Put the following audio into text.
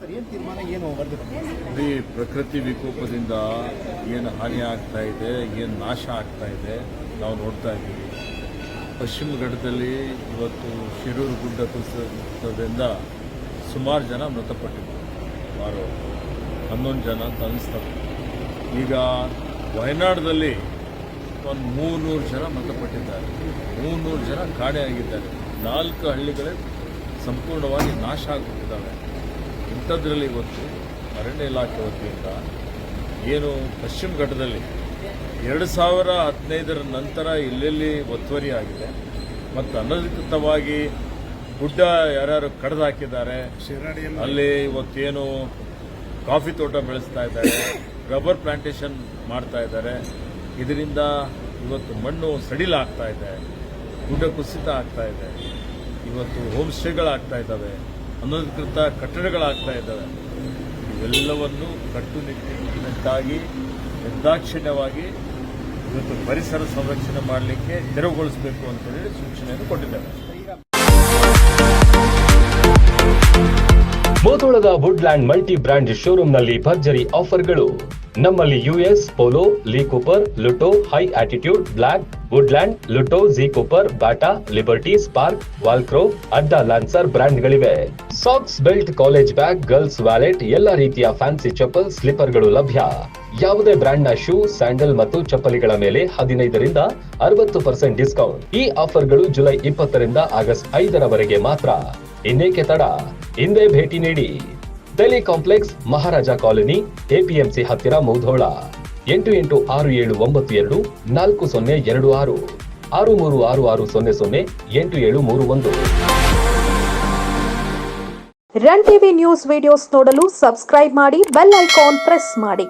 ವರದಿ ಪ್ರಕೃತಿ ವಿಕೋಪದಿಂದ ಏನು ಹಾನಿ ಆಗ್ತಾ ಇದೆ, ಏನು ನಾಶ ಆಗ್ತಾ ಇದೆ, ನಾವು ನೋಡ್ತಾ ಇದ್ದೀವಿ. ಪಶ್ಚಿಮ ಘಟ್ಟದಲ್ಲಿ ಇವತ್ತು ಶಿರೂರು ಗುಡ್ಡ ಕುಸಿತದಿಂದ ಸುಮಾರು ಜನ ಮೃತಪಟ್ಟಿದ್ದಾರೆ. ಸುಮಾರು ಹನ್ನೊಂದು ಜನ ಅಂತ ಅನಿಸ್ತದೆ ಈಗ ವಯನಾಡದಲ್ಲಿ ಒಂದು ಮೂರ್ನೂರು ಜನ ಮೃತಪಟ್ಟಿದ್ದಾರೆ. ಮೂರ್ನೂರು ಜನ ಕಾಣೆಯಾಗಿದ್ದಾರೆ. ನಾಲ್ಕು ಹಳ್ಳಿಗಳೇ ಸಂಪೂರ್ಣವಾಗಿ ನಾಶ ಆಗಿಬಿಟ್ಟಿದ್ದಾವೆ. ಇಂಥದ್ರಲ್ಲಿ ಇವತ್ತು ಅರಣ್ಯ ಇಲಾಖೆ ವತಿಯಿಂದ ಏನು ಪಶ್ಚಿಮ ಘಟ್ಟದಲ್ಲಿ ಎರಡು ಸಾವಿರ ಹದಿನೈದರ ನಂತರ ಇಲ್ಲೆಲ್ಲಿ ಒತ್ತುವರಿ ಆಗಿದೆ. ಮತ್ತು ಅನಧಿಕೃತವಾಗಿ ಗುಡ್ಡ ಯಾರ್ಯಾರು ಕಡ್ದು ಹಾಕಿದ್ದಾರೆ ಅಲ್ಲಿ ಇವತ್ತೇನು ಕಾಫಿ ತೋಟ ಬೆಳೆಸ್ತಾ ಇದ್ದಾರೆ, ರಬ್ಬರ್ ಪ್ಲಾಂಟೇಶನ್ ಮಾಡ್ತಾ ಇದ್ದಾರೆ. ಇದರಿಂದ ಇವತ್ತು ಮಣ್ಣು ಸಡಿಲಾಗ್ತಾ ಇದೆ, ಗುಡ್ಡ ಕುಸಿತ ಆಗ್ತಾ ಇದೆ, ಇವತ್ತು ಹೋಮ್ ಸ್ಟೇಗಳಾಗ್ತಾ ಇದ್ದಾವೆ. ಅನಧಿಕೃತ ಕಟ್ಟಡಗಳಾಗ್ತಾ ಇದ್ದಾವೆ. ಇವೆಲ್ಲವನ್ನು ಕಟ್ಟುನಿಟ್ಟಿನಿಂದಾಗಿ ನಿರ್ದಾಕ್ಷಿಣ್ಯವಾಗಿ ಇವತ್ತು ಪರಿಸರ ಸಂರಕ್ಷಣೆ ಮಾಡಲಿಕ್ಕೆ ತೆರವುಗೊಳಿಸಬೇಕು ಅಂತೇಳಿ ಸೂಚನೆಯನ್ನು ಕೊಟ್ಟಿದ್ದಾರೆ. ಮೋತೋಳದ ವುಡ್ಲ್ಯಾಂಡ್ ಮಲ್ಟಿ ಬ್ರ್ಯಾಂಡ್ ಶೋರೂಮ್ನಲ್ಲಿ ಭರ್ಜರಿ ಆಫರ್ಗಳು. ನಮ್ಮಲ್ಲಿ US Polo Lee Cooper Lotto high attitude black Woodland Lotto G Cooper Bata Liberty Spark Walkaroo Adda Lancer ಬ್ರ್ಯಾಂಡ್ಗಳಿವೆ socks belt college bag girls wallet ಎಲ್ಲ ರೀತಿಯ ಫ್ಯಾನ್ಸಿ ಚಪ್ಪಲ್ ಸ್ಲಿಪ್ಪರ್ಗಳು ಲಭ್ಯ. ಯಾವುದೇ ಬ್ರ್ಯಾಂಡ್ನ ಶೂ, ಸ್ಯಾಂಡಲ್ ಮತ್ತು ಚಪ್ಪಲಿಗಳ ಮೇಲೆ ಹದಿನೈದರಿಂದ ಅರವತ್ತು ಪರ್ಸೆಂಟ್ ಡಿಸ್ಕೌಂಟ್ ಈ ಆಫರ್ಗಳು ಜುಲೈ ಇಪ್ಪತ್ತರಿಂದ ಆಗಸ್ಟ್ ಐದರವರೆಗೆ ಮಾತ್ರ. ಇನ್ನೇಕೆ ತಡ? ಹಿಂದೆ ಭೇಟಿ ನೀಡಿ. Delhi complex, Maharaja colony, APMC ಹತ್ತಿರ ಮೌಧೋಳ. ಎಂಟು ಎಂಟು ಆರು ಏಳು ಒಂಬತ್ತು ಎರಡು, ನಾಲ್ಕು ಸೊನ್ನೆ ಎರಡು ಆರು. ಆರು ಮೂರು ಆರು ಆರು ಸೊನ್ನೆ ಸೊನ್ನೆ ಎಂಟು ಏಳು ಮೂರು ಒಂದು. ರನ್ ಟಿವಿ ನ್ಯೂಸ್ ವಿಡಿಯೋಸ್ ನೋಡಲು ಸಬ್ಸ್ಕ್ರೈಬ್ ಮಾಡಿ, ಬೆಲ್ ಐಕಾನ್ ಪ್ರೆಸ್ ಮಾಡಿ.